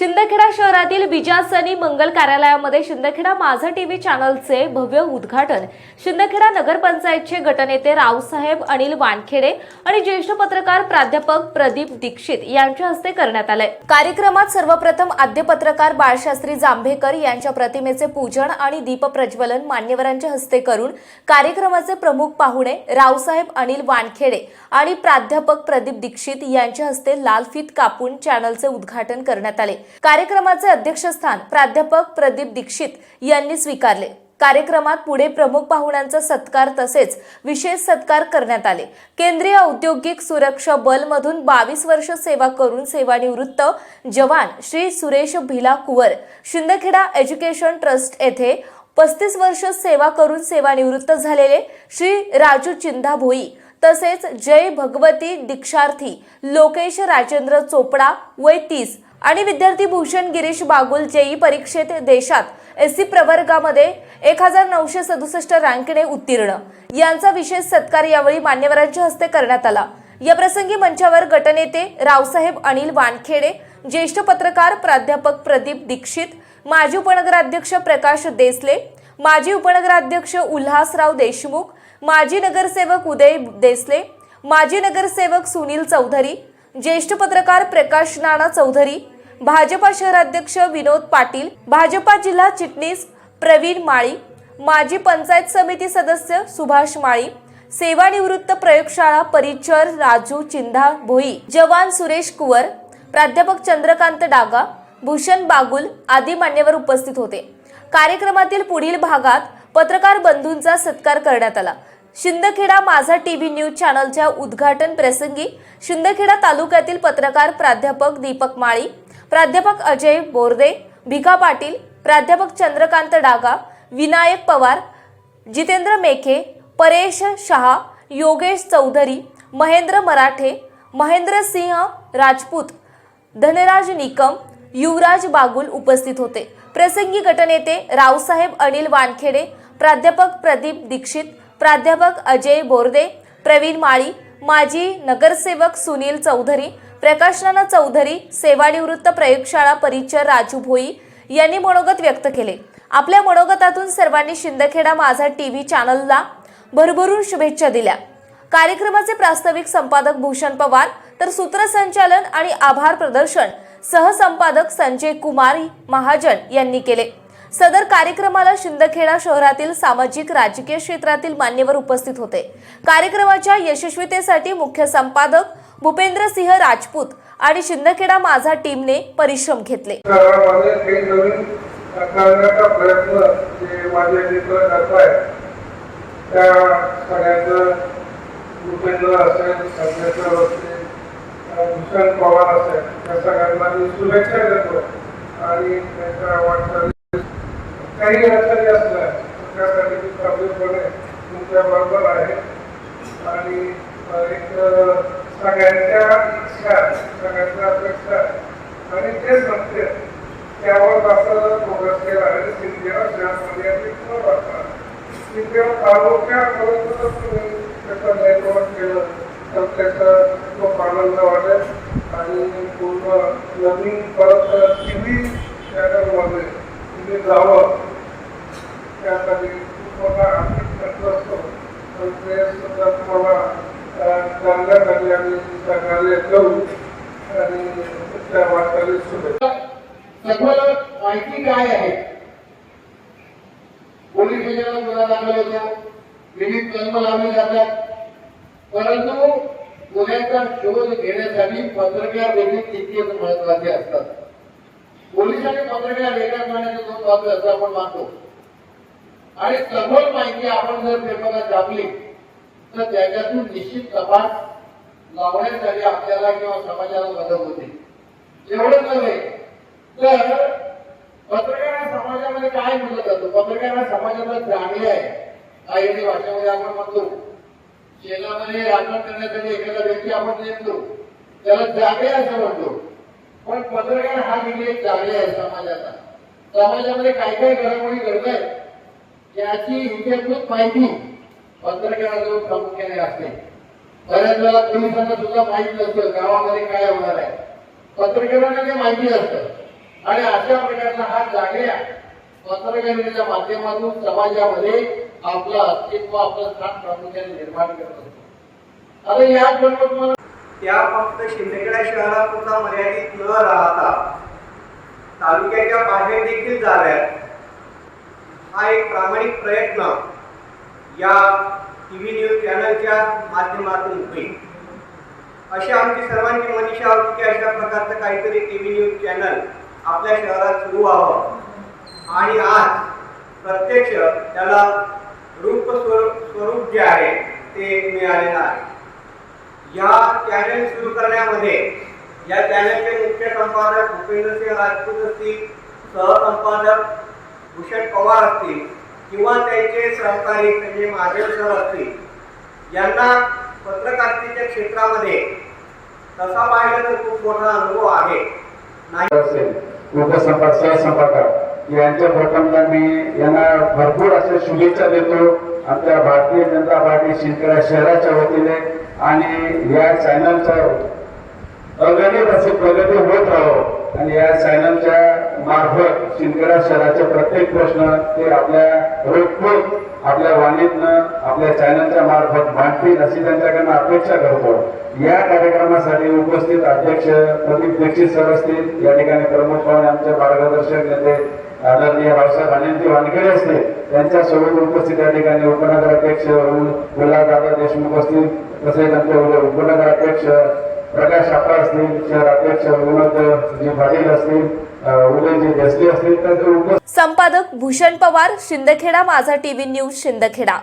शिंदखेडा शहरातील बिजासनी मंगल कार्यालयामध्ये शिंदखेडा माझा टीव्ही चॅनलचे भव्य उद्घाटन. शिंदखेडा नगरपंचायतचे गटनेते रावसाहेब अनिल वानखेडे आणि ज्येष्ठ पत्रकार प्राध्यापक प्रदीप दीक्षित यांच्या हस्ते करण्यात आले कार्यक्रमात सर्वप्रथम आद्य पत्रकार बाळशास्त्री जांभेकर यांच्या प्रतिमेचे पूजन आणि दीप प्रज्वलन मान्यवरांच्या हस्ते करून कार्यक्रमाचे प्रमुख पाहुणे रावसाहेब अनिल वानखेडे आणि प्राध्यापक प्रदीप दीक्षित यांच्या हस्ते लाल फीत कापून चॅनलचे उद्घाटन करण्यात आले. कार्यक्रमाचे अध्यक्षस्थान प्राध्यापक प्रदीप दीक्षित यांनी स्वीकारले. कार्यक्रमात पुढे प्रमुख पाहुण्यांचा सत्कार तसेच विशेष सत्कार करण्यात आले. केंद्रीय औद्योगिक सुरक्षा बल मधून बावीस वर्ष सेवा करून सेवानिवृत्त जवान श्री सुरेश भिला कुवर शिंदखेडा एज्युकेशन ट्रस्ट येथे पस्तीस वर्ष सेवा करून सेवानिवृत्त झालेले श्री राजू चिंधा भोई तसेच जय भगवती दीक्षार्थी लोकेश राजेंद्र चोपडा वय तीस आणि विद्यार्थी भूषण गिरीश बागुल जेई परीक्षेत देशात एस सी प्रवर्गामध्ये एक हजार नऊशे सदुसष्ट रँकने उत्तीर्ण. यांचा विशेष सत्कार यावेळी मान्यवरांच्या हस्ते करण्यात आला. या प्रसंगी मंचावर गटनेते रावसाहेब अनिल वानखेडे ज्येष्ठ पत्रकार प्राध्यापक प्रदीप दीक्षित माजी उपनगराध्यक्ष प्रकाश देसले माजी उपनगराध्यक्ष उल्हासराव देशमुख माजी नगरसेवक उदय देसले माजी नगरसेवक सुनील चौधरी ज्येष्ठ पत्रकार प्रकाश नाना चौधरी भाजपा शहराध्यक्ष विनोद पाटील भाजपा जिल्हा चिटणीस प्रवीण माळी माजी पंचायत समिती सदस्य सुभाष माळी सेवानिवृत्त प्रयोगशाळा परिचर राजू चिंधा भोई जवान सुरेश कुवर प्राध्यापक चंद्रकांत डागा भूषण बागुल आदी मान्यवर उपस्थित होते. कार्यक्रमातील पुढील भागात पत्रकार बंधूंचा सत्कार करण्यात आला. शिंदखेडा माझा टी व्ही न्यूज चॅनलच्या उद्घाटन प्रसंगी शिंदखेडा तालुक्यातील पत्रकार प्राध्यापक दीपक माळी प्राध्यापक अजय बोर्दे भिका पाटील प्राध्यापक चंद्रकांत डागा विनायक पवार जितेंद्र मेखे परेश शहा योगेश चौधरी महेंद्र मराठे महेंद्र सिंह राजपूत धनराज निकम युवराज बागुल उपस्थित होते. प्रसंगी गटनेते रावसाहेब अनिल वानखेडे प्राध्यापक प्रदीप दीक्षित प्राध्यापक अजय बोर्दे प्रवीण माळी माजी नगरसेवक सुनील चौधरी प्रकाशनाना चौधरी सेवानिवृत्त प्रयोगशाळा परिचर राजू भोई यांनी मनोगत व्यक्त केले. आपल्या मनोगतातून सर्वांनी शिंदखेडा माझा टी व्ही चॅनलला भरभरून शुभेच्छा दिल्या. कार्यक्रमाचे प्रास्ताविक संपादक भूषण पवार तर सूत्रसंचालन आणि आभार प्रदर्शन सहसंपादक संजय कुमार महाजन यांनी केले. सदर कार्यक्रमाला शिंदखेडा शहरातील सामाजिक राजकीय क्षेत्रातील मान्यवर उपस्थित होते. कार्यक्रमाच्या यशस्वीतेसाठी मुख्य संपादक भूपेंद्र सिंह राजपूत आणि शिंदखेडा माझा टीमने परिश्रम घेतले. करण्याचा प्रयत्न जे माझे मित्र त्या सगळ्यांचं भूपेंद्र असेल असेल भूषण पवार असेल त्या सगळ्यांना मी शुभेच्छा देतो. आणि त्यांच्या वाटचाली काही अडचणी असल्या त्यासाठी मी आहे. आणि एक सगळ्यांच्या इच्छा सगळ्यांच्या अपेक्षा आणि जे सत्य त्यावर असं प्रोग्रेस केला आहे सिंधिया शहरामध्ये आणि महत्त्वाचा सिंधिया तालुक्यापर्यंत तुम्ही त्याचं नेटवर्क केलं तर त्याचा खूप आनंद वाटेल आणि पूर्ण नवीन परत टी व्ही चॅनलमध्ये तुम्ही जावं त्यासाठी खूप मोठा आर्थिक खर्च असतो. पण ते सुद्धा तुम्हाला अं, करण्यासाठी आम्ही सहकार्य करू आणि त्या वाटचालीत शुभेच्छा सखोल माहिती काय आहे? पोलीस स्टेशनला गुन्हा दाखल होतो. विविध कलम लावले जातात. परंतु गुन्ह्याचा शोध घेण्यासाठी पत्रकार देखील तितकेच महत्त्वाचे असतात. पोलीस आणि पत्रकार एका करण्याचे दोन बाजू असं आपण मानतो. आणि सखोल माहिती आपण जर पेपरात छापली तर त्याच्यातून निश्चित तपास लावण्यासाठी आपल्याला किंवा समाजाला मदत होते. एवढंच नव्हे तर पत्रकार समाजामध्ये काय म्हटलं जातं? पत्रकार हा समाजाचा जागे आहे. काही भाषेमध्ये आपण म्हणतो शेतामध्ये राखण करण्यासाठी एखादा व्यक्ती आपण नेमतो. त्याला जागे असं म्हणतो. पण पत्रकार हा देखील एक जागे आहे समाजाचा. समाजामध्ये काय काय घडामोडी घडत आहेत याची इत्याभूत माहिती पत्रकाराजवळ प्रामुख्याने असते. बऱ्याच वेळा पोलिसांना सुद्धा माहिती नसतं गावामध्ये काय होणार आहे. पत्रकारांना ते माहिती असतं आणि अशा प्रकारचा हा जागऱ्या पत्रकारितेच्या माध्यमातून समाजामध्ये आपलं अस्तित्व आपलं स्थान प्रामुख्याने निर्माण करत असतो. आता या तुम्हाला त्या फक्त शिंदखेडा शहरापुरता मर्यादित न राहता तालुक्याच्या बाहेर देखील जाव्यात. हा एक प्रामाणिक प्रयत्न या टी व्ही न्यूज चॅनलच्या माध्यमातून होईल. अशी आमची सर्वांची मनीषा होती की अशा प्रकारचं काहीतरी टी व्ही न्यूज चॅनल आपल्या शहरात सुरू व्हावं. आणि आज प्रत्यक्ष त्याला रूप स्वरूप स्वरूप जे आहे ते मिळालेलं आहे. या चॅनल सुरू करण्यामध्ये या चॅनलचे मुख्य संपादक भूपेंद्रसिंह राजपूत असतील सहसंपादक भूषण पवार असतील किंवा त्यांचे सहकारी म्हणजे माझे सर असतील यांना पत्रकारितेच्या क्षेत्रामध्ये तसा पाहिलं तर खूप मोठा अनुभव आहे. नाही. उपसंपर्क सहसंपर्क यांच्या प्रथमता मी यांना भरपूर अशा शुभेच्छा देतो. आमच्या भारतीय जनता पार्टी शिंदखेडा शहराच्या वतीने आणि या चॅनलचा अगणित अशी प्रगती होत राहो आणि या चॅनलच्या मार्फत शिंदखेडा शहराचे प्रत्येक प्रश्न ते आपल्या रोखोक आपल्या वाणीतनं आपल्या चॅनलच्या मार्फत मांडतील अशी त्यांच्याकडनं अपेक्षा करतो. या कार्यक्रमासाठी उपस्थित अध्यक्ष प्रदीप दीक्षित सर असतील या ठिकाणी प्रमुख पाहुणे आमचे मार्गदर्शक नेते आदरणीय रावसाहेब अनिलजी वानखेडे असतील त्यांच्यासोबत उपस्थित या ठिकाणी उपनगराध्यक्ष गुलाबदादा देशमुख असतील तसेच आमचे उपनगराध्यक्ष प्रकाश आपा असतील शहर अध्यक्ष विनोदजी पाटील असतील संपादक भूषण पवार शिंदखेडा माझा टीव्ही न्यूज शिंदखेडा.